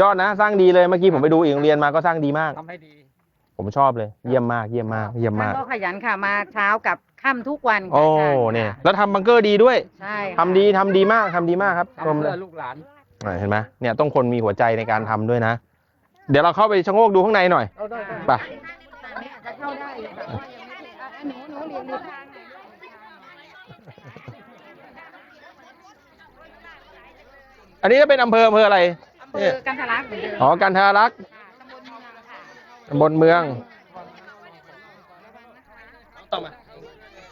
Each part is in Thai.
ยอดนะ สร้างดีเลยเมื่อกี้ผมไปดูอีกโรงเรียนมาก็สร้างดีมาก ทำให้ดีผมชอบเลยเยี่ยมมากเยี่ยมมากเยี่ยมมากท่านก็ขยันค่ะมาเช้ากับค่ำทุกวันค่ะโอ้ท่าเนี่ยค่ะแล้วทำบังเกอร์ดีด้วยใช่ค่ะทำดีทำดีมากทำดีมากครับชมทำเลเพื่ยอลูกหลานอ่าเห็นไหมเนี่ยต้องคนมีหัวใจในการทำด้วยนะ เดี๋ยวเราเข้าไปชะโงกดูข้างในหน่อยเอาได้ได้ไปอันนี้อาจจะเข้าได้อยู่ค่ะเพราะว่ายังไม่ถึงอะหนูหนูเรียนรู้ทางหน่อยอันนี้จะเป็นอำเภออำเภออะไรอำ เภอกันทะลักเหมือนเดิมอ๋อกันทารักษ์ตำบลเมืองค่ะตำบลเมืองต่อมา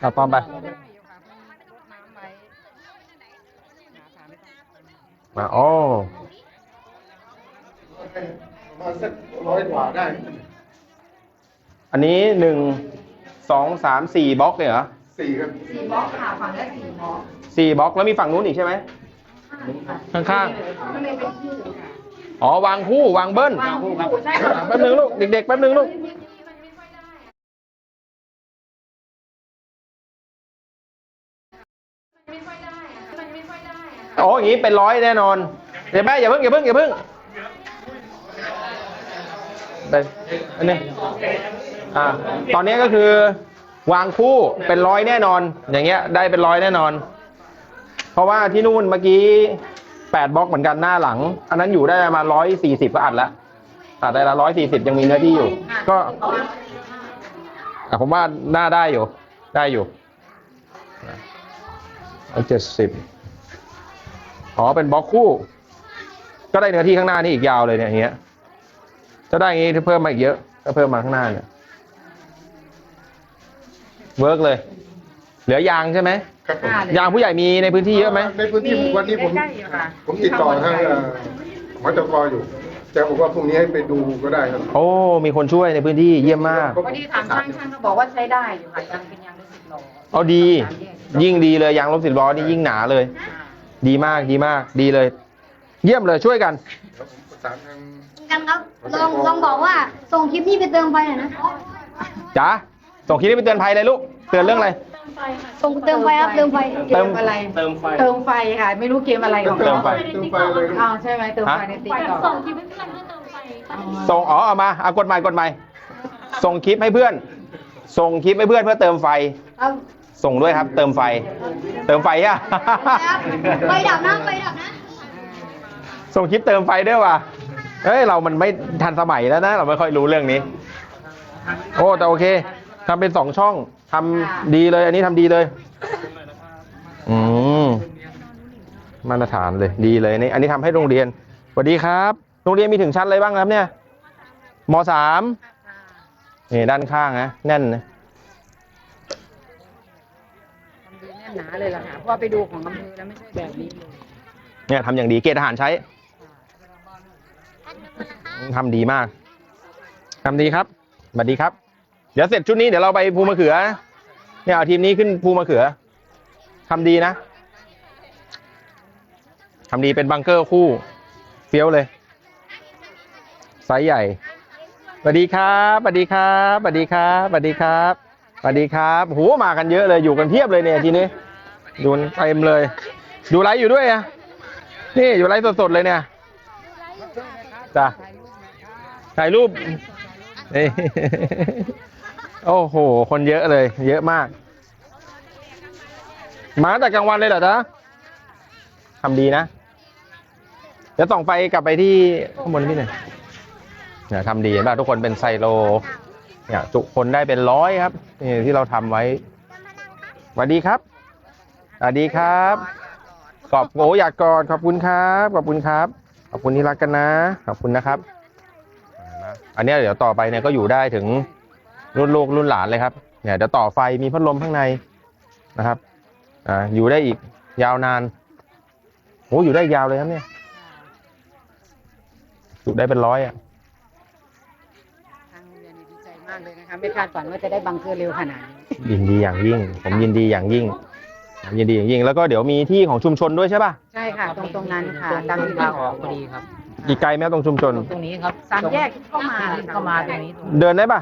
เอาตอมไปได้อยู่ค่ะเพิ่งรดน้ำไว้หาทางไม่ต้องมาโอ้ประมาณสักร้อยกว่าได้ อันนี้หนึ่งสองสามสี่บล็อกเลยเหรอสี่ครับสี่บล็อกค่ะฝั่งละสี่บล็อกสี่บล็อกแล้วมีฝั่งนู้นอีกใช่ไหม ข้างก็เลยเป็นคู่ค่ะๆ อ๋อวางคู่วางเบิ้ลวางคู่ใช่ค่ะแป๊บนึงลูกเด็กๆแป๊บนึงลูกโอ้อย่างนี้เป็นร้อยแน่นอนเดี๋ยวแม่อย่าเพิ่งอย่าเพิ่งอย่าเพิ่งไปอันนี้อ่าตอนนี้ก็คือวางคู่เป็นร้อยแน่นอน อย่างเงี้ยได้เป็นร้อยแน่นอน เพราะว่าที่นู่นเมื่อกี้ แปดบล็อกเหมือนกันหน้าหลัง อันนั้นอยู่ได้ประมาร้อยสี่สิบก็อัดแล้วอัดได้ละร้อยสี่สิบยังมีเนื้อที่อยู่ ก็อะผมว่าหน้าได้อยู่ ได้อยู่เจ็ดสิบอ๋อเป็นบล็อกคู่ ก็ได้เนื้อที่ข้างหน้านี่อีกยาวเลยเนี่ยอย่างเงี้ยจะได้อย่างงี้ถ้าเพิ่มมาอีกเยอะถ้าเพิ่มมาข้างหน้าเนี่ยเวิร์กเลย เหลือยางใช่ไหม ครับผมค่ะยางผู้ใหญ่มีในพื้นที่เยอะไหม ในพื้นที่วันนี้ผมใกล้ๆอยู่ค่ะ ผมติดต่อทางเอ่อหมอจกอยู่แกบอกว่าพรุ่งนี้ให้ไปดูก็ได้ครับ โอ้ มีคนช่วยในพื้นที่เยี่ยมมาก พอดีถามช่างช่างก็บอกว่าใช้ได้อยู่ค่ะยังเป็นยางรถสิบล้อเอาดี ยิ่งดีเลยยางลบสิบล้อนี่ยิ่งหนาเลยดีมากดีมากดีเลย เยี่ยมเลยช่วยกันเดี๋ยวผมประสานทาง กันครับลองลองบอกว่าส่งคลิปนี้ไปเติมไฟหน่อยนะ จ๋าส่งคลิปนี้ไปเตือนภัยเลยลูก เตือนเรื่องอะไร ส่งเติมไฟครับเติมไฟเติมอะไร เติมไฟ เติมไฟค่ะ ไม่รู้เกมอะไรของเติมไฟ เติมไฟเลยอ้าวใช่ไหมเติมไฟในติ๊กต็อกส่งคลิปให้เพื่อนเพื่อเติมไฟส่งอ๋อเอามาเอากดใหม่กดใหม่ส่งคลิปให้เพื่อน ส่งคลิปให้เพื่อนเพื่อเติมไฟครับส่งด้วยครับ เติมไฟ เติมไฟอะครับไฟดับนะไฟดับนะ ส่งคลิปเติมไฟด้วยว่ะเฮ้ยเรามันไม่ทันสมัยแล้วนะ เราไม่ค่อยรู้เรื่องนี้ โอ้แต่โอเคทำเป็นสองช่อง ทำดีเลยอันนี้ทำดีเลย อืมมาตรฐานเลยดีเลยนี่อันนี้ทำให้โรงเรียนสวัสดีครับ โรงเรียนมีถึงชั้นอะไรบ้างครับเนี่ยมสามนี่ด้านข้างนะแน่นนะทำดีแน่นหนาเลยล่ะค่ะเพราะว่าไปดูของอำเภอแล้วไม่ใช่แบบนี้เลยเนี่ยทำอย่างดีเกณฑ์ทหารใช้ทำดีมากทำดีครับสวัสดีครับ เดี๋ยวเสร็จชุดนี้เดี๋ยวเราไปภูมะเขือ เนี่ยเอาทีมนี้ขึ้นภูมะเขือทำดีนะทำดีเป็นบังเกอร์คู่เฟี้ยวเลยไซส์ใหญ่สวัสดีครับสวัสดีครับสวัสดีครับสวัสดีครับสวัสดีครับโหมากันเยอะเลยอยู่กันเพียบเลยเนี่ยทีนี้ดูเต็มเลย ดูไลฟ์อยู่ด้วยอะนี่อยู่ไลฟ์สดๆเลยเนี่ยจ้ะถ่ายรูปนี่ โอ้โห คนเยอะเลย เยอะมาก มาตั้งแต่กลางวันเลยเหรอจ๊ะทำดีนะ เดี๋ยวส่องไฟกลับไปที่ข้างบนพี่หน่อยเนี่ยทำดีเห็นป่ะทุกคนเป็นไซโล เนี่ยจุคนได้เป็นร้อยครับ นี่ที่เราทำไว้สวัสดีครับสวัสดีครับขอบโอ้อยากกอดขอบคุณครับ ขอบคุณครับ ขอบคุณที่รักกันนะ ขอบคุณนะครับ อันนี้เดี๋ยวต่อไปเนี่ยก็อยู่ได้ถึง รุ่นลูกรุ่นหลานเลยครับเนี่ยเดี๋ยวต่อไฟมีพัดลมข้างในนะครับอ่าอยู่ได้อีกยาวนานโอ้อยู่ได้ยาวเลยครับเนี่ยอยู่ได้เป็นร้อยอะทางโรงเรียนเนี่ยดีใจมากเลยนะคะไม่คาดฝันว่าจะได้บังเกอร์เร็วขนาดนี้ยินดีอย่างยิ่ง ผมยินดีอย่างยิ่งผมยินดีอย่างยิ่ง แล้วก็เดี๋ยวมีที่ของชุมชนด้วยใช่ป่ะใช่ค่ะ ตรงตรงนั้นค่ะตามที่ทาทางงออออกกพอดีครับอีกไกลไหมตรงชุมชน ตรงนี้ครับสามแยกที่เข้ามาเข้ามาตรงนี้ เดินได้ป่ะ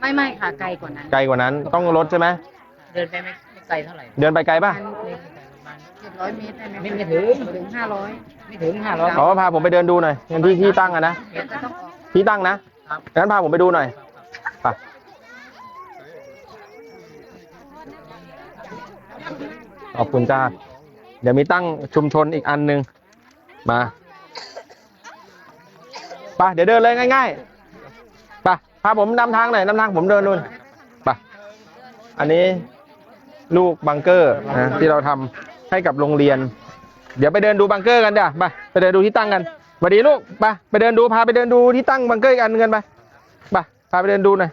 ไม่ไม่ค่ะไกลกว่านั้นไกลกว่านั้นต้องรถใช่ไหมเดินไปไม่ไม่ไกลเท่าไหร่เดินไปไกลป่ะประมาณไม่ไกลประมาณเจ็ดร้อยเมตรได้ไหมไม่ไม่ถึงถึงห้าร้อยไม่ถึงห้าร้อยขอพาผมไปเดินดูหน่อยงั้นที่ที่ตั้งอะนะเดี๋ยวจะต้องออกที่ตั้งนะงั้นพาผมไปดูหน่อยไปขอบคุณจ้า เดี๋ยวมีตั้งชุมชนอีกอันหนึ่งมาไปเดี๋ยวเดินเลยง่ายๆไป พาผมนำทางหน่อยนำทางผมเดินนู่นไปอันนี้ลูกบังเกอร์นะที่เราทำให้กับโรงเรียน เดี๋ยวไปเดินดูบังเกอร์กันเดี๋ยวไปไปเดินดูที่ตั้งกันสวัสดีลูกไปไปเดินดูพาไปเดินดูที่ตั้งบังเกอร์อีกอันหนึงกันไปไปพาไปเดินดูหน่อย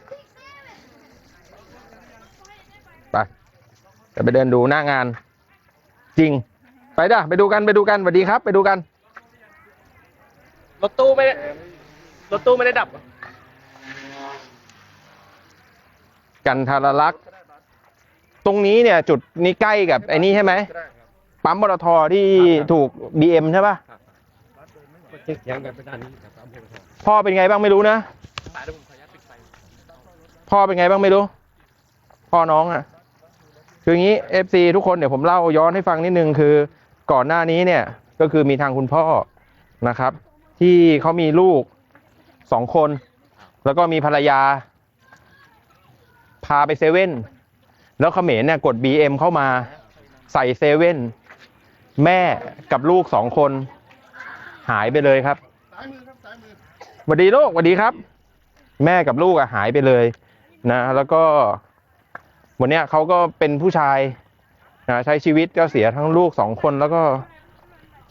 ไปเดี๋ยวไปเดินดูหน้างาน จริง ไปเด้อไปดูกันไปดูกันสวัสดีครับ ไปดูกันรถตู้ไม่รถตู้ไม่ได้ดับ กันทารลักษณ์ตรงนี้เนี่ยจุดนี้ใกล้กับไอ้นี่ใช่ไหมปั๊มปตทที่ถูกบีเอ็มใช่ป่ะเช็คเสียงกันไปด้านนี้ครับพ่อเป็นไงบ้างไม่รู้นะพ่อเป็นไงบ้างไม่รู้ พ่อน้องอะ คืออย่างนี้เอฟซีทุกคนเดี๋ยวผมเล่าย้อนให้ฟังนิดนึงคือ ก่อนหน้านี้เนี่ย ก็คือมีทางคุณพ่อนะครับ ที่เขามีลูกสองคน แล้วก็มีภรรยา พาไปเซเว่นแล้วเขมรเนี่ยกด BM เข้ามาใส่เซเว่นแม่กับลูกสองคน หายไปเลยครับสวัสดีลูกสวัสดีครับ แม่กับลูกอะหายไปเลยนะ แล้วก็วันเนี้ยเขาก็เป็นผู้ชายนะใช้ชีวิตก็เสียทั้งลูกสองคนแล้วก็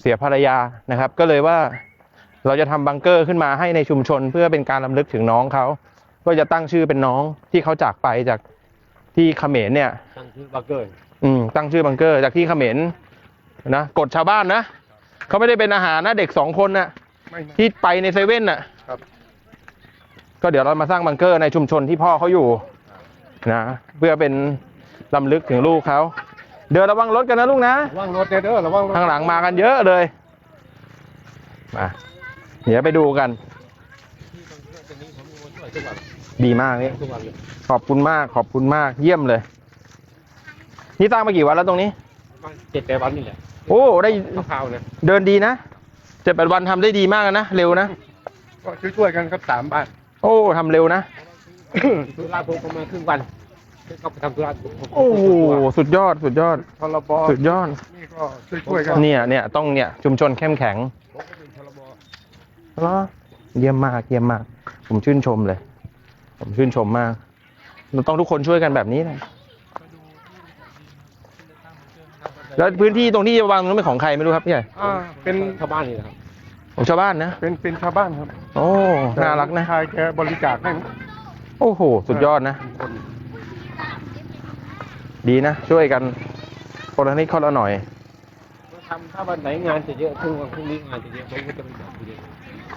เสียภรรยานะครับ ก็เลยว่าเราจะทำบังเกอร์ขึ้นมาให้ในชุมชนเพื่อเป็นการรำลึกถึงน้องเขา ก็จะตั้งชื่อเป็นน้องที่เขาจากไปจากที่เขมรเนี่ย ตั้งชื่อบักเกอร์อืมตั้งชื่อบังเกอร์จากที่เขมรนะกดชาวบ้านนะเขาไม่ได้เป็นอาหารนะเด็กสองคนนะไม่ไม่ ที่ไปในเซเว่นน่ะครับ ก็เดี๋ยวเรามาสร้างบังเกอร์ในชุมชนที่พ่อเขาอยู่นะเพื่อเป็นลำลึกถึงลูกเขาเดินระวังรถกันนะลูกนะ ระวังรถเด้อเด้อระวังรถข้างหลังมากันเยอะเลย มา เดี๋ยวไปดูกัน ตรงนี้ผมมีคนช่วยทุกวันดีมากนี่ทุกวันเลยขอบคุณมากขอบคุณมากเยี่ยมเลย นี่สร้างมากี่วันแล้วตรงนี้ประมาณเจ็ดแปดวันนี่แหละโอ้ได้คร่าวๆนะเดินดีนะเจ็ดแปดวันทำได้ดีมากนะเร็วนะก็ช่วยๆกันครับสามบ้านโอ้ทำเร็วนะ ธุระผมประมาณครึ่งวันเขาไปทำธุระผมผมโอ้โหสุดยอดสุดยอด ทรบสุดยอด นี่ก็ช่วยๆกันเนี่ยเนี่ยต้องเนี่ยชุมชนเข้มแข็งผมก็เป็นทรบ เหรอเยี่ยมมากเยี่ยมมาก ผมชื่นชมเลย ผมชื่นชมมากเราต้องทุกคนช่วยกันแบบนี้เลยแล้วพื้นที่ตรงที่จะวางตรงนั้นเป็นของใครไม่รู้ครับพี่ใหญ่อ่าเป็นชาวบ้านนี่นะครับ ของชาวบ้านนะ เป็นเป็นชาวบ้านครับโอ้น่ารักนะชายแกบริจาคให้โอ้โห สุดยอดนะ คนดีนะ ช่วยกันคนละนิดคนละหน่อย ทำถ้าวันไหนงานจะเยอะพรุ่งวันพรุ่งนี้งานจะเยอะผมก็จะไปบอกผู้ใหญ่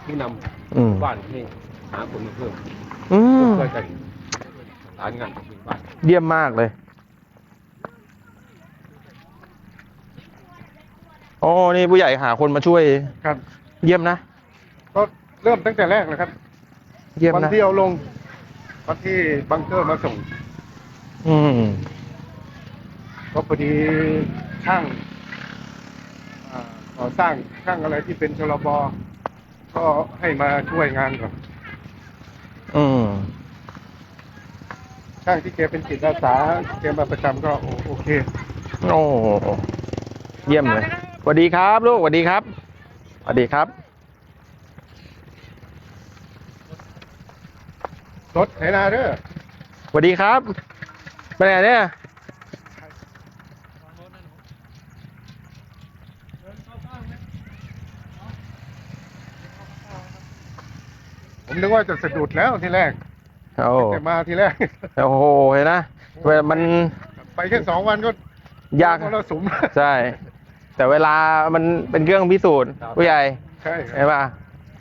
ผู้นอืมำบ้านให้หาคนมาเพิ่ม อืมช่วยกันร้านงานของหมู่บ้านเยี่ยมมากเลย โอ้นี่ผู้ใหญ่หาคนมาช่วย ครับ เยี่ยมนะ ก็เริ่มตั้งแต่แรกนะครับเยี่ยมวันนะที่เอาลงวันที่บังเกอร์มาส่ง อืม ก็พอดีช่างอ่าก่อสร้างช่างอะไรที่เป็นชลบก็ให้มาช่วยงานก่อน อืมช่างที่แกเป็นจิตอาสาแกมาประจำก็โอโอเค โอ้เยี่ยมเลยสวัสดีครับลูกสวัสดีครับสวัสดีครับ รถไถนาเด้อสวัสดีครับไปไหนเนี่ย นึกว่าจะสะดุดแล้วทีแรกโอ้แต่มาทีแรกโอ้โหเห็นนะเวลามันไปแค่สองวันก็ยากมรสุมใช่ แต่เวลามันเป็นเครื่องพิสูจน์ผู้ใหญ่ใช่คใช่รับป่ะ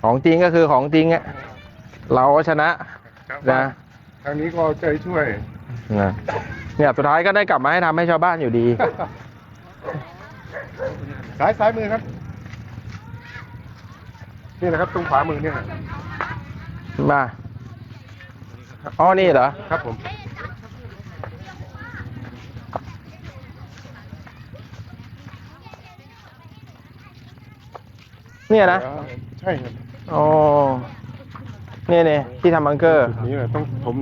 ของจริงก็คือของจริงอะเราก็ชนะครับนะทางนี้ก็ใจช่วยนะเนี่ยสุดท้ายก็ได้กลับมาให้ทำให้ชาวบ้านอยู่ดี ซ้ายซ้ายมือครับ นี่นะครับตรงขวามือเนี่ย มาอ๋อนี่เหรอ ครับผม เนี่ยนะ ใช่ครับอ๋อเนี่ยเนี่ยที่ทำบังเกอร์จุดนี้แหละต้องผม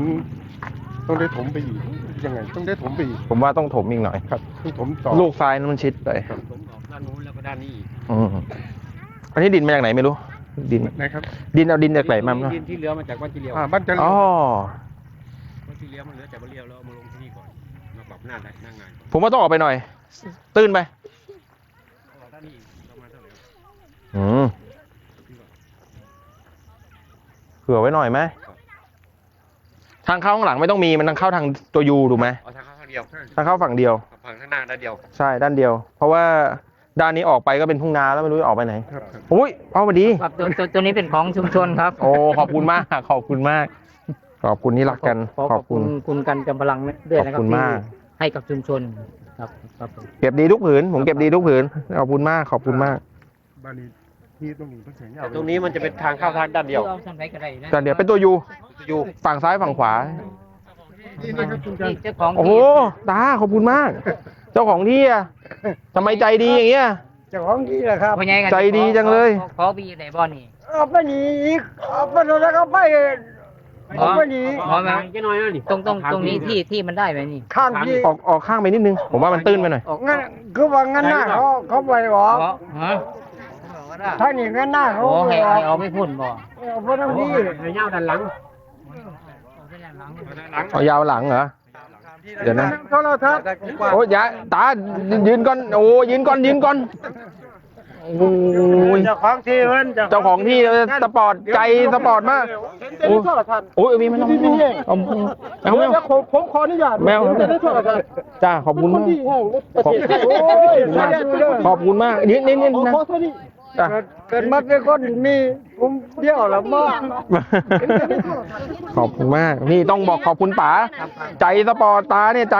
ต้องได้ถมไปอีกยังไง ต้องได้ถมไปอีกผมว่าต้องถมอีกหน่อย ครับต้องถมต่อลูกซ้ายนั้นมันชิดไปผมออกด้านนู้นแล้วก็ด้านนี้อีกอืมอันนี้ดินมาจากไหนไม่รู้ ดิน นะครับดินเอาดินจากไหนมาเนาะดินที่เหลือมาจากบ้านที่เลี้ยวอ่าบ้านจันทร์อ๋อบ้านที่เลี้ยวมันเหลือจากบ้านเลี้ยวแล้วเอามาลงที่นี่ก่อนมาปรับหน้าได้หน้างานผมว่าต้องออกไปหน่อย ตื้นไปเอาด้านนี้อีกประมาณเท่าไหร่ครับอืมเผื่อไว้หน่อยไหมทางเข้าข้างหลังไม่ต้องมีมันทางเข้าทางตัวยูถูกไหมเอาทางเข้าข้างเดียวทางเข้าฝั่งเดียวฝั่งข้างหน้าด้านเดียว ใช่ด้านเดียว เพราะว่า ด้านนี้ออกไปก็เป็นทุ่งนาแล้วไม่รู้จะออกไปไหนครับครับ อุ้ยเอามาดี ครับตัวตัวตัวนี้เป็นของชุมชนครับโอ้ขอบคุณมาก ขอบคุณมาก ขอบคุณที่รักกันขอขขออบบคุคุณณคุณกันจำพลังด้วยนะครัขอบคุณที่มาก ให้กับชุมชนครับครับผม เก็บดีทุกผืน ผมเก็บดีทุกผืน ขอบคุณมาก ขอบคุณมากบ้านนี้ที่ต้องมีพระแสงยาว แต่ตรงนี้มันจะเป็นทางเข้าทางด้านเดียวเอาทำไรก็ได้นะแต่เดี๋ยวเป็นตัวยูอยู่ฝั่งซ้ายฝั่งขวา นี่นะครับคุณจันทที่ร์เจ้าของโอ้โหตาขอบคุณมาก เจ้าของที่อะ ทำไมใจดีอย่างเงี้ย เจ้าของที่แหละครับพ่อใหญ่กันใจดีจังเลย ขอขอบีไหนบ่อนี่เอาไปหนีอีกเอาไปโดนแล้วก็ไปเอาไปหนีขอมาแค่น้อยนะนี่ตรงตรงตรงนี้ที่ที่มันได้ไหมนี่ ข้างที่ออกออกข้างไปนิดนึง ผมว่ามันตื้นไปหน่อย งั้นคือว่างั้นหน้าเขาเขาไปหรอขอฮะถ้านี่งั้นหน้าเขาโอ้ไปให้หรอให้เอาไปพุ่นบ่เอาไปทางนี้ระยะด้านหลัง เอายาวหลังเหรอ เดี๋ยวนะโทรทัศน์โอ้ยอย่าตายืนก่อนโอ้ยืนก่อนยืนก่อนโอ้ยเจ้าของที่มันเจ้าของที่สปอร์ตใจสปอร์ตมากโอ้ยโทรทัศน์โอ้ยมีมันเอาเอาเอาเอาเดี๋ยวผมผมขออนุญาตแมวจะได้โทรทัศน์จ้าขอบคุณมากที่แห่งประขอบเทศไทยโอ้ยขอบคุณมากนี่นี่นี่นะขอโทษดิจ้ะ เกิดมาเป็นคนมีผมเดียวแล้วมาขอบคุณมาก นี่ต้องบอกขอบคุณป๋าใจสปอร์ตตาเนี่ยใจ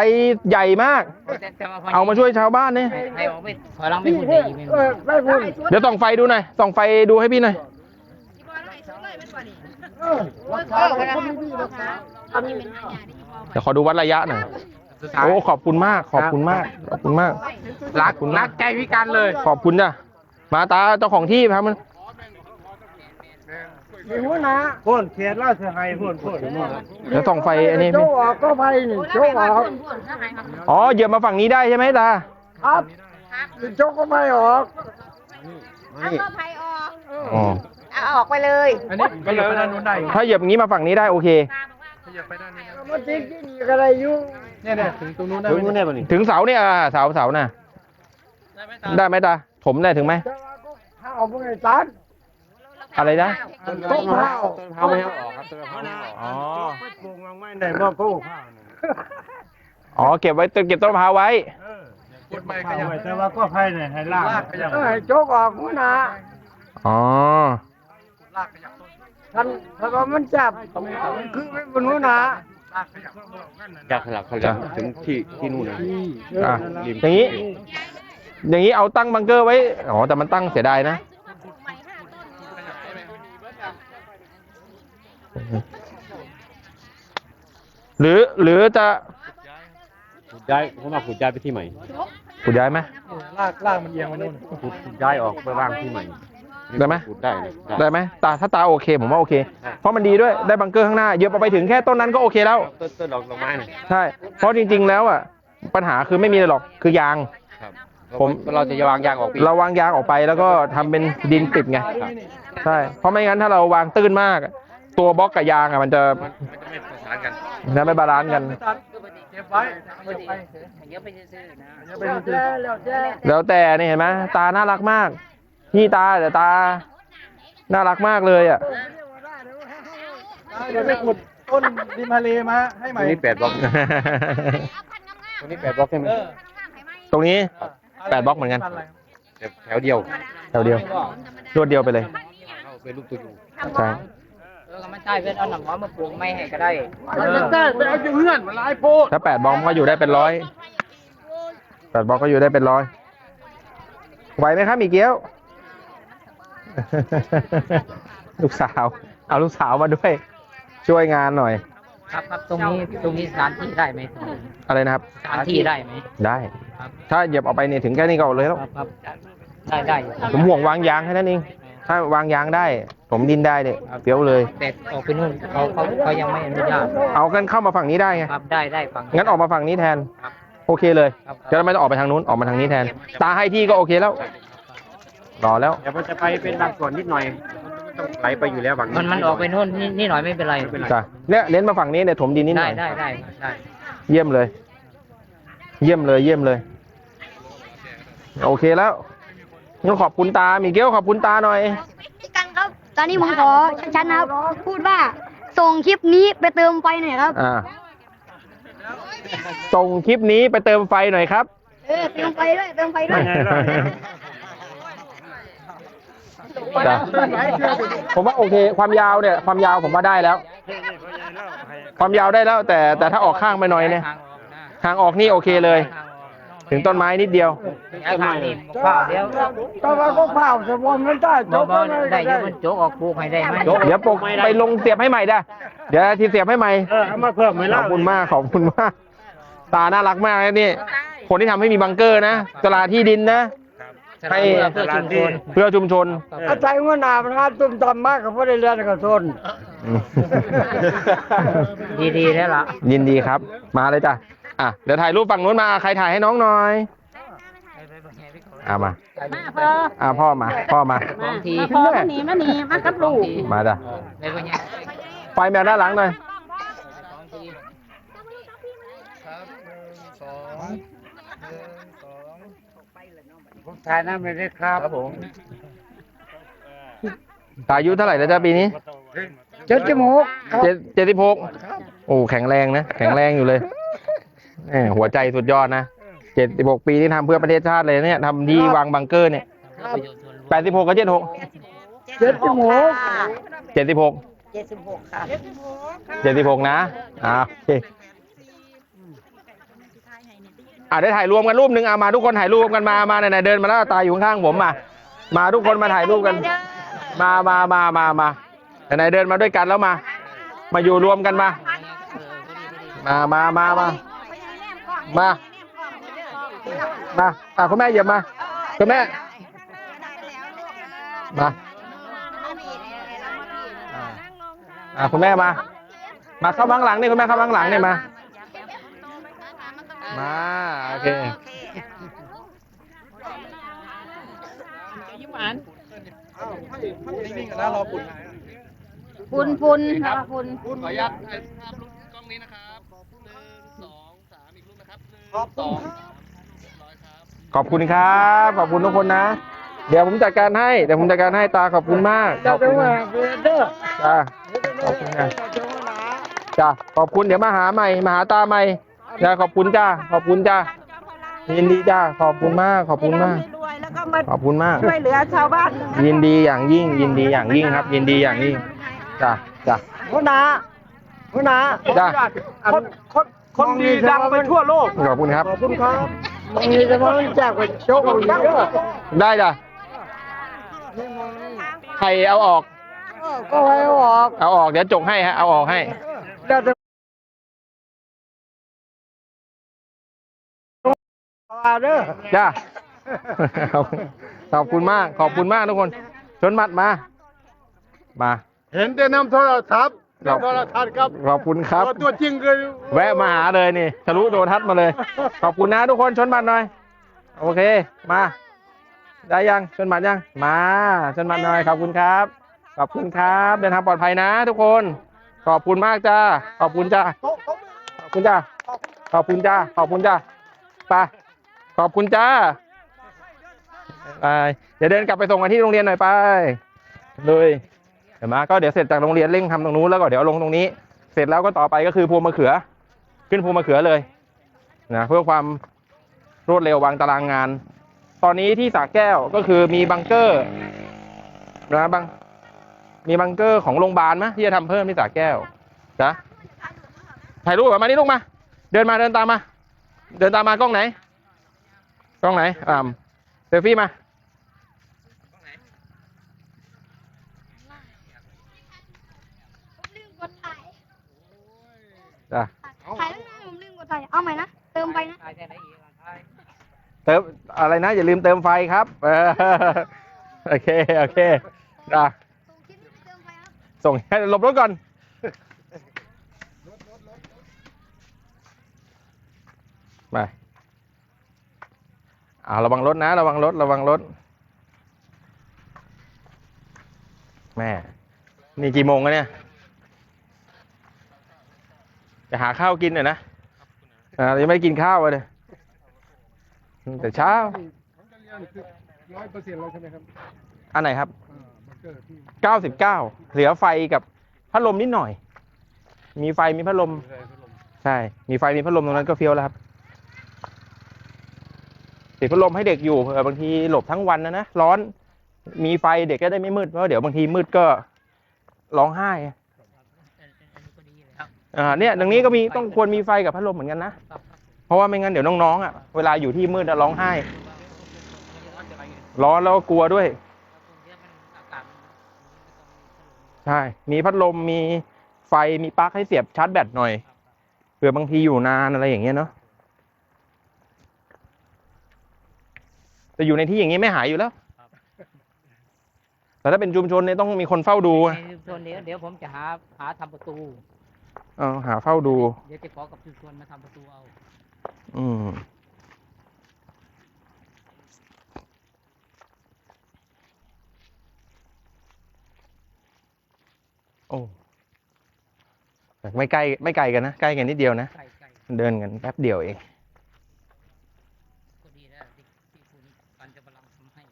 ใหญ่มากแต่แต่ว่พ่ใหญ่เอามาช่วยชาวบ้านเนี่ยให้ให้เอาไปถอยหลังไปพุ่นได้อีกไหมเออไม่พูดเดี๋ยวส่องไฟดูหน่อยส่องไฟดูให้พี่หน่อยเออรักษาคนดีๆรักษาเดี๋ยวขอดูวัดระยะหน่อยโอ้ขอบคุณมาก ขอบคุณมาก ขอบคุณมาก รักรักใจพิการเลย ขอบคุณจ้ะ มาตาเจ้าของที่ครับมันมีหัวหน้าพ่นเขตราชไห้พ่นพ่นเดี๋ยวส่องไฟอันนี้โจ้ออกก็ไปนี่โจ้ออกอ๋อเหยียบมาฝั่งนี้ได้ใช่ไหมตาครับโจ้ก็ไปออกเอาเข้าภัยออกอ๋อเอาออกไปเลยอันนี้ก็เลยด้านนู้นได้ถ้าเหยียบอย่างนี้มาฝั่งนี้ได้โอเคมันจริงที่นี่ก็ได้อยู่เนี่ยเนี่ยถึงตรงนู้นได้ตรงนู้นได้ป่ะนี่ถึงเสาเนี่ยอ่าเสาเสาน่ะได้ไหมตา ถมได้ถึงไหมแต่ว่าก็ข้าวพวกไอ้ตัดอะไรนะก็ข้าวต้นเท้าไม่ให้ออกครับต้นเท้าไม่ให้ออกอ๋อปลูกวางไว้ในบ่อกู้ข้าวอ๋อเก็บไว้เก็บต้นมะพร้าวไว้พูดไม่ก็ยังแต่ว่าก็ให้เนี่ยให้ลากก็ยังเออโจ้ออกหัวหน้าอ๋อท่านถ้าว่ามันจับคือไม่เป็นหัวหน้าจากขลับขลับถึงที่ที่นู่นเลยอะอย่างนี้ อย่างนี้เอาตั้งบังเกอร์ไว้ อ๋อ แต่มันตั้งเสียดายนะ หรือหรือจะขุดย้ายผมมาขุดย้ายไปที่ใหม่ขุดย้ายไหมลากลากมันเอียงไปนู่นขุดขุดย้ายออกไปวางที่ใหม่ได้ไหมขุดได้เลยได้ได้ไหมตาถ้าตาโอเค ผมว่าโอเค เพราะมันดีด้วยได้บังเกอร์ข้างหน้าเยอะไปถึงแค่ต้นนั้นก็โอเคแล้วต้นต้นดอกดอกไม้น่ะใช่เพราะจริง ๆ แล้วอะปัญหาคือไม่มีอะไรหรอกคือยางครับ ผมเราจะวางยางออกปีเราวางยางออกไปแล้วก็ทำเป็นดินปิดไงใช่เพราะไม่งั้นถ้าเราวางตื้นมาก ตัวบล็อกกับยางอะมันจะมันมันจะไม่ประสานกันจะไม่บาลานซ์กัน เก็บไว้เดี๋ยวไปซื้อๆนะแล้วแต่แล้วแต่แล้วแต่นี่เห็นไหมตาน่ารักมากพี่ตาแต่ตา น่ารักมากเลยอะ เดี๋ยวไปขุดต้นดินทะเลมาให้ตใหรม่งนี้แปดบล็อก ตรงนี้แปดบล็อกใช่ไหมตรงนี้ แปดบล็อกเหมือนกัน แต่แถวเดียวแถวเดียวรวดเดียวไปเลยเข้าเป็นลูกตัวอยู่ใช่เออก็มันใต้เพื่อนเอาหนังหอมมาปลูกไม่ให้ก็ได้แต่ไปเอาอยู่เพื่อนมันหลายโพดถ้าแปดบล็อกมันก็อยู่ได้เป็นร้อยแปดบล็อกก็อยู่ได้เป็นร้อยไหวไหมครับมีเกี้ยว ลูกสาว เอาลูกสาวมาด้วย ช่วยงานหน่อย ครับครับตรงนี้ตรงนี้สถานที่ได้ไหมอะไรนะครับ สถานที่ได้ไหมได้ ครับถ้าเหยียบออกไปเนี่ยถึงแค่นี้ก็เอาเลยแล้ว ครับครับได้ได้อยู่ผมห่วงวางยางแค่นั้นเอง ถ้าวางยางได้ผมดินได้เนี่ยเฟี้ยวเลย แต่ออกไปนู่นเขาเขาเขายังไม่อนุญาตเอากันเข้ามาฝั่งนี้ได้ไง ครับได้ได้ฟัง งั้นออกมาฝั่งนี้แทน ครับโอเคเลยครับ จะไม่ต้องออกไปทางนู้นออกมาทางนี้แทน ตาให้ที่ก็โอเคแล้ว รอแล้ว เดี๋ยวมันจะไปเป็นบางส่วนนิดหน่อยมัน ต้องไหลไปอยู่แล้วบางมันมันออกไปนู่นนี่นี่หน่อยไม่เป็นไรจ้ะเนี่ยเน้นมาฝั่งนี้เนี่ยถมดินนิดหได้น่อย ได้ได้ได้เยี่ยมเลย เยี่ยมเลย เยี่ยมเลย โอเคแล้วงั้นขอบคุณตามีเกี้ยวขอบคุณตาหน่อย พี่กันครับ ตอนนี้ผมขอชัดๆนะครับ พูดว่าส่งคลิปนี้ไปเติมไฟหน่อยครับ อ่า ส่งคลิปนี้ไปเติมไฟหน่อยครับ เออเติมไฟด้วยเติมไฟด้วย จ้ะผมว่าโอเค ความยาวเนี่ย ความยาวผมว่าได้แล้ว ความยาวได้แล้วแต่แต่ถ้าออกข้างไปหน่อยเนี่ยทางออกนะทางออกนี่โอเคเลยทางออกถึงต้นไม้นิดเดียวย้ายทางนี้ข้าวเดียวแต่ว่าก็เผาสมองมันได้บอบอได้อยังมันโจกออกปลูกให้ได้ไหมเดี๋ยวปกไปลงเสียบให้ใหม่ได้เดี๋ยวทีเสียบให้ใหม่เออเอามาเพิ่มไหมขล่ะอบคุณมากขอบคุณมาก ตาน่ารักมากนะนี่คนที่ทำให้มีบังเกอร์นะตลาดที่ดินนะ ให้เพื่อชุมชน เพื่อชุมชน อาศัยหัวหน้ามันหาตุ่มต่ำมากกับพวกได้เรียนกับทนดีๆแล้วล่ะยินดีครับ มาเลยจ้ะอะเดี๋ยวถ่ายรูปฝั่งนู้นมาใครถ่ายให้น้องหน่อยอะมาอะพ่อมา พ่อมาบางทีพอมาหนีมาหนีมากับลูกมาจ้ะในปัญญาไฟแมวด้านหลังหน่อย ถ่ายน้ำไม่ได้ครับผมตาอายุเท่าไหร่แล้วจ้ะปีนี้เจ็ดจมูกครับ เจ็ดเจ็ดสิบหกโอ้แข็งแรงนะ แข็งแรงอยู่เลยแหมหัวใจสุดยอดนะเจ็ดสิบหกปีที่ทำเพื่อประเทศชาติเลยเนี่ยทำที่วางบังเกอร์เนี่ยแปดสิบหกกับเจ็ดหกเจ็ดจมูกเจ็ดสิบหกเจ็ดสิบหกค่ะ เจ็ดสิบหกนะอ่าโอเค อ่าได้ถ่ายรวมกันรูปหนึ่งอ่ามาทุกคนถ่ายรูปกันมามาไหนๆเดินมาแล้วตาอยู่ข้างๆผมมา มาทุกคนมาถ่ายรูปกัน มามามามามาไหนๆเดินมาด้วยกันแล้วมา มาอยู่รวมกันมา มามามามามามาอ่าคุณแม่เหยียบมาคุณแม่มาอ่าคุณแม่มา มาเข้าข้างหลังนี่คุณแม่เข้าข้างหลังนี่มา มาโอเคปุนปุนค่ะปุนขออนุญาตถ่ายภาพรูปกล้องนี้นะครับหนึ่งสองสามอีกรูปนะครับหนึ่งสองสามร้อยครับขอบคุณครับ ขอบคุณทุกคนนะ เดี๋ยวผมจัดการให้ เดี๋ยวผมจัดการให้ตาขอบคุณมากขจะอบเป็คุนณว่านะเบเดอร์จ้าขอบคุณนะจ้าขอบคุณเดี๋ยวมาหาใหม่ มาหาตาใหม่ จ้าขอบคุณจ้าขอบคุณจ้ายินดีจ้าขอบคุณมาก ขอบคุณมากด้วยแล้วก็มาขอบคุณมาก ช่วยเหลือชาวบ้านยินดีอย่างยิ่ง ยินดีอย่างยิ่งครับ ยินดีอย่างยิ่งจ้าจ้าหัวหน้าหัวหน้าจ้าคนคนคนดีดังไปทั่วโลกขอบคุณครับขอบคุณครับมึงมีแต่มันแจกไปโชคดีเด้อได้จ้ะใครเอาออก ก็ให้ออก เอาออกเดี๋ยวจกให้ฮะเอาออกให้ เดี๋ยวจะมาเด้อจ้าขอบคุณมาก ขอบคุณมากทุกคน ชนหมัดมา มา เห็นแต่น้ำโทรศัพท์ครับน้ำโทรทัศน์ครับขอบคุณครับ ตัวจริงเลยแวะมาหาเลยนี่ทะลุโดทัศน์มาเลย ขอบคุณนะทุกคนชนบัตรหน่อย โอเค มา ได้ยังชนบัตรยัง มาชนบัตรหน่อย ขอบคุณครับ ขอบคุณครับ เดินทางปลอดภัยนะ ทุกคน ขอบคุณมากจ้า ขอบคุณจ้า ขอบคุณจ้า ขอบคุณจ้า ขอบคุณจ้าไป ขอบคุณจ้าไปเดี๋ยวเดินกลับไปส่งกันที่โรงเรียนหน่อยไปเลยเดี๋ยวมาก็เดี๋ยวเสร็จจากโรงเรียนเร่งทำตรงนู้นแล้วก็เดี๋ยวลงตรงนี้ เสร็จแล้วก็ต่อไปก็คือพวงมะเขือ ขึ้นพวงมะเขือเลยนะเพื่อความรวดเร็ววางตารางงาน ตอนนี้ที่สระแก้วก็คือมีบังเกอร์นะบังมีบังเกอร์ของโรงพยาบาลไหมที่จะทำเพิ่มที่สระแก้วนะถ่ายรูปมานี่ลูกมา เดินมาเดินตามมา เดินตามมากล้องไหน กล้องไหนอ่าเซลฟี่มาผมลืมกดถ่ายจ้ะถ่ายตั้งนานผมลืมกดถ่ายเอาใหม่นะเติมไฟนะถ่ายแต่ไหนอีกอะถ่ายเติมอะไรนะ อย่าลืมเติมไฟครับเออโอเค โอเคอะส่งคลิปนี้ไปเติมไฟครับส่งให้หลบรถก่อนไป อ่าระวังรถนะ ระวังรถ ระวังรถ แม่ นี่กี่โมงแล้วเนี่ย จะหาข้าวกินหน่อยนะอ่ายังไม่ได้กินข้าวเลยแต่เช้าของจะเรียนคือร้อยเปอร์เซ็นต์แล้วใช่ไหมครับ อันไหนครับอ่าบังเกอร์ที่เก้าสิบเก้าเหลือไฟกับพัดลมนิดหน่อย มีไฟมีพัดลม ใช่ มีไฟมีพัดลมตรงนั้นก็เฟี้ยวแล้วครับ ติดพัดลมให้เด็กอยู่เผื่อบางทีหลบทั้งวันนะนะร้อนมีไฟเด็กก็ได้ไม่มืดเพราะเดี๋ยวบางทีมืดก็ร้องไห้อ่าเนี่ยตรงนี้ก็มีต้องควรมีไฟกับพัดลมเหมือนกันนะเพราะว่าไม่งั้นเดี๋ยวน้องๆอะเวลาอยู่ที่มืดจะร้องไห้ ร้อนแล้วก็กลัวด้วย ใช่ มีพัดลมมีไฟมีปลั๊กให้เสียบชาร์จแบตหน่อยเผื่อบางทีอยู่นานอะไรอย่างเงี้ยเนาะ แต่อยู่ในที่อย่างนี้ไม่หายอยู่แล้วแต่ถ้าเป็นชุมชนเนี่ยต้องมีคนเฝ้าดูอะในชุมชนเดี๋ยวเดี๋ยวผมจะหาหาทำประตู เอาหาเฝ้าดู เดี๋ยวจะขอกับชุมชนมาทำประตูเอา อืมโอ้แต่ไม่ใกล้ไม่ไกลกันนะ ใกล้กันนิดเดียวนะใกล้ใกล้เดินกันแป๊บเดียวเอง ก็ดีแล้วที่ที่คุณการจะพลังทำให้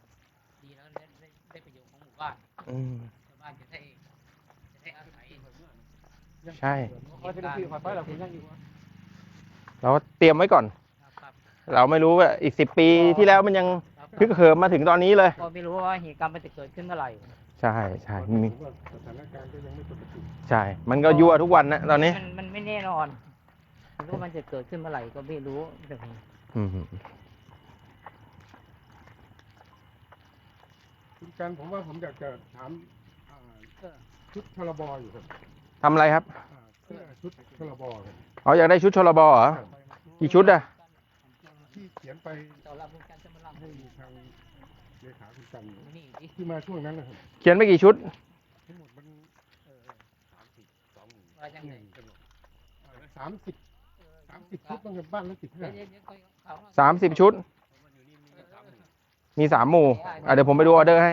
ดีแล้วได้ได้ได้ประโยชน์ของหมู่บ้าน อืม ชาวบ้านจะได้จะได้อาศัยใช่ขอเจ้าหน้าที่ขอไปเราคุณยังอยู่วะเราเตรียมไว้ก่อน ครับครับเราไม่รู้ว่าอีกสิบปีที่แล้วมันยังครับพึกเหิมมาถึงตอนนี้เลย ก็ไม่รู้ว่าเหตุการณ์มันจะเกิดขึ้นเมื่อไหร่ใช่ใช่มีผมว่าสถานการณ์ก็ยังไม่ปกติใช่ มันก็ยั่วทุกวันนะตอนนี้ มันมันไม่แน่นอนไม่รู้ว่ามันจะเกิดขึ้นเมื่อไหร่ก็ไม่รู้เรื่องนี้อืม คุณกันผมว่าผมอยากจะถามอ่าชุดชลบอยู่ครับทำอะไรครับ อ่าเสื้อชุดชลบครับอ๋ออยากได้ชุดชลบเหรอ กี่ชุดอะที่เขียนไปต่อรับคุณการจะมาลำให้ทางเลขาคุณกันนี่ดิที่มาช่วงนั้นนะครับเขียนไปกี่ชุด ทั้งหมดมันเอ่อสามสิบสองว่ายังไงสามสิบสามสิบชุดต้องเป็นบ้านละสิบห้าเดี๋ยวเดี๋ยวค่อยเอสามสิบชุด มีสามหมู่อะเดี๋ยวผมไปดูออเดอร์ให้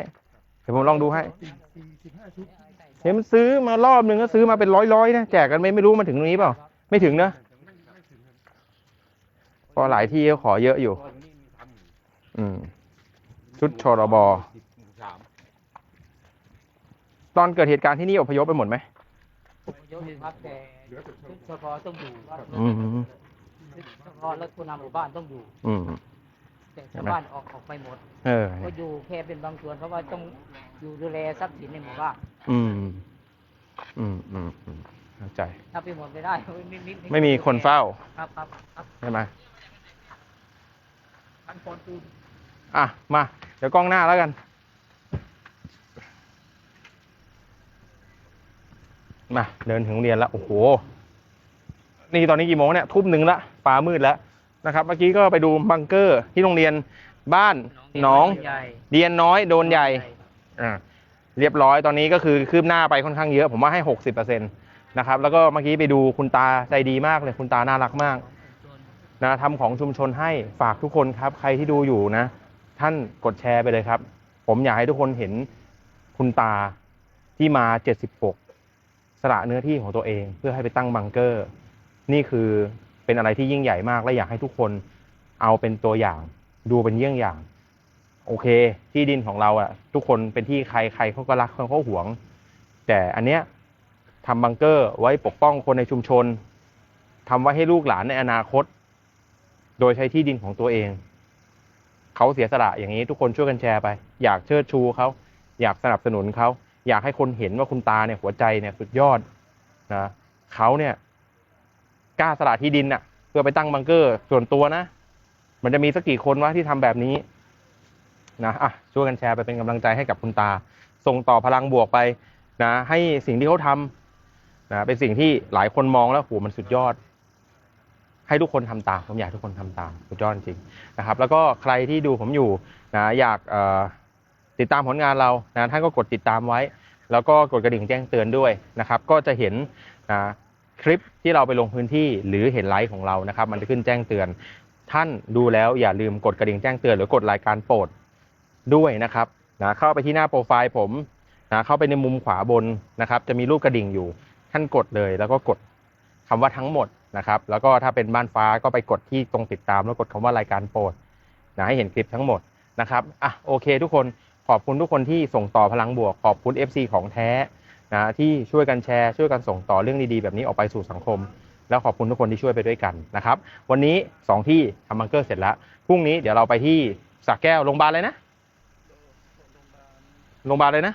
เดี๋ยวผมลองดูให้สี่สี่สิบห้าชุดเห็นมันซื้อมารอบหนึ่งก็ซื้อมาเป็นร้อยร้อยๆนะแจกกันไม่ไม่รู้มาถึงตรงนี้เปล่า ไม่ถึงนะเพราะหลายที่ก็ขอเยอะอยู่ อืม ชุดชรบสามตอนเกิดเหตุการณ์ที่นี่อพยพไปหมดไหมเยอะครับแต่เหลือแต่ชลชุดบเฉพาะต้องอยู่อืม ชุดเฉพาะแล้วผู้นำหมู่บ้านต้องอยู่ อืม แต่ชาวบ้านออกออกไปหมด เออก็อยู่แค่เป็นบางส่วนเพราะว่าต้องอยู่ดูแลทรัพย์สินในหมู่บ้านอืม อืมอืมอืมเข้าใจ ถ้าไปหมดไม่ได้ ไม่ไม่ไม่มีคนเฝ้า ครับครับครับใช่ไหมพันคนปูนอะ มา เดี๋ยวกล้องหน้าแล้วกัน มา เดินถึงโรงเรียนแล้ว โอ้โห นี่ตอนนี้กี่โมงเนี่ย ทุ่มหนึ่งละฟ้ามืดแล้ว นะครับ เมื่อกี้ก็ไปดูบังเกอร์ที่โรงเรียนบ้านหนองเรียนน้อยโดนใหญ่อ่าเรียบร้อยตอนนี้ก็คือคืบหน้าไปค่อนข้างเยอะ ผมว่าให้หกสิบเปอร์เซ็นตนะครับ แล้วก็เมื่อกี้ไปดูคุณตาใจดีมากเลยคุณตาน่ารักมากนะทำของชุมชนให้ฝากทุกคนครับ ใครที่ดูอยู่นะ ท่านกดแชร์ไปเลยครับ ผมอยากให้ทุกคนเห็นคุณตาที่มา76สละเนื้อที่ของตัวเอง เพื่อให้ไปตั้งบังเกอร์ นี่คือ เป็นอะไรที่ยิ่งใหญ่มากและอยากให้ทุกคนเอาเป็นตัวอย่าง ดูเป็นเยี่ยงอย่าง โอเค ที่ดินของเราอะทุกคนเป็นที่ใครใครเขาก็รักเขาก็หวง แต่อันเนี้ยทำบังเกอร์ไว้ปกป้องคนในชุมชนทำไว้ให้ลูกหลานในอนาคต โดยใช้ที่ดินของตัวเอง เขาเสียสละอย่างนี้ทุกคนช่วยกันแชร์ไป อยากเชิดชูเขาอยากสนับสนุนเขาอยากให้คนเห็นว่าคุณตาเนี่ยหัวใจเนี่ยสุดยอดนะเขาเนี่ย กล้าสละที่ดินน่ะ เพื่อไปตั้งบังเกอร์ส่วนตัวนะ มันจะมีสักกี่คนวะที่ทำแบบนี้นะอะช่วยกันแชร์ไปเป็นกำลังใจให้กับคุณตา ส่งต่อพลังบวกไปนะให้สิ่งที่เขาทำนะเป็นสิ่งที่หลายคนมองแล้วโหมันสุดยอด ให้ทุกคนทำตาม ผมอยากทุกคนทำตามสุดยอดจริงนะครับ แล้วก็ใครที่ดูผมอยู่นะอยากติดตามผลงานเรานะท่านก็กดติดตามไว้ แล้วก็กดกระดิ่งแจ้งเตือนด้วยนะครับ ก็จะเห็นอ่า คลิปที่เราไปลงพื้นที่หรือเห็นไลฟ์ของเรานะครับ มันจะขึ้นแจ้งเตือน ท่านดูแล้วอย่าลืมกดกระดิ่งแจ้งเตือนหรือกดรายการโปรดด้วยนะครับนะเข้าไปที่หน้าโปรไฟล์ผมนะเข้าไปในมุมขวาบนนะครับ จะมีรูปกระดิ่งอยู่ ท่านกดเลย แล้วก็กดคำว่าทั้งหมดนะครับ แล้วก็ถ้าเป็นบ้านฟ้าก็ไปกดที่ตรงติดตาม แล้วกดคำว่ารายการโปรดนะให้เห็นคลิปทั้งหมดนะครับอะโอเค ทุกคนขอบคุณทุกคนที่ส่งต่อพลังบวก ขอบคุณ FC ของแท้ นะที่ช่วยกันแชร์ช่วยกันส่งต่อเรื่องดีๆแบบนี้ออกไปสู่สังคม แล้วขอบคุณทุกคนที่ช่วยไปด้วยกันนะครับ วันนี้ 2 ที่ทำบังเกอร์เสร็จแล้วพรุ่งนี้เดี๋ยวเราไปที่สักแก้วโรงพยาบาลเลยนะโรงพยาบาลเลยนะ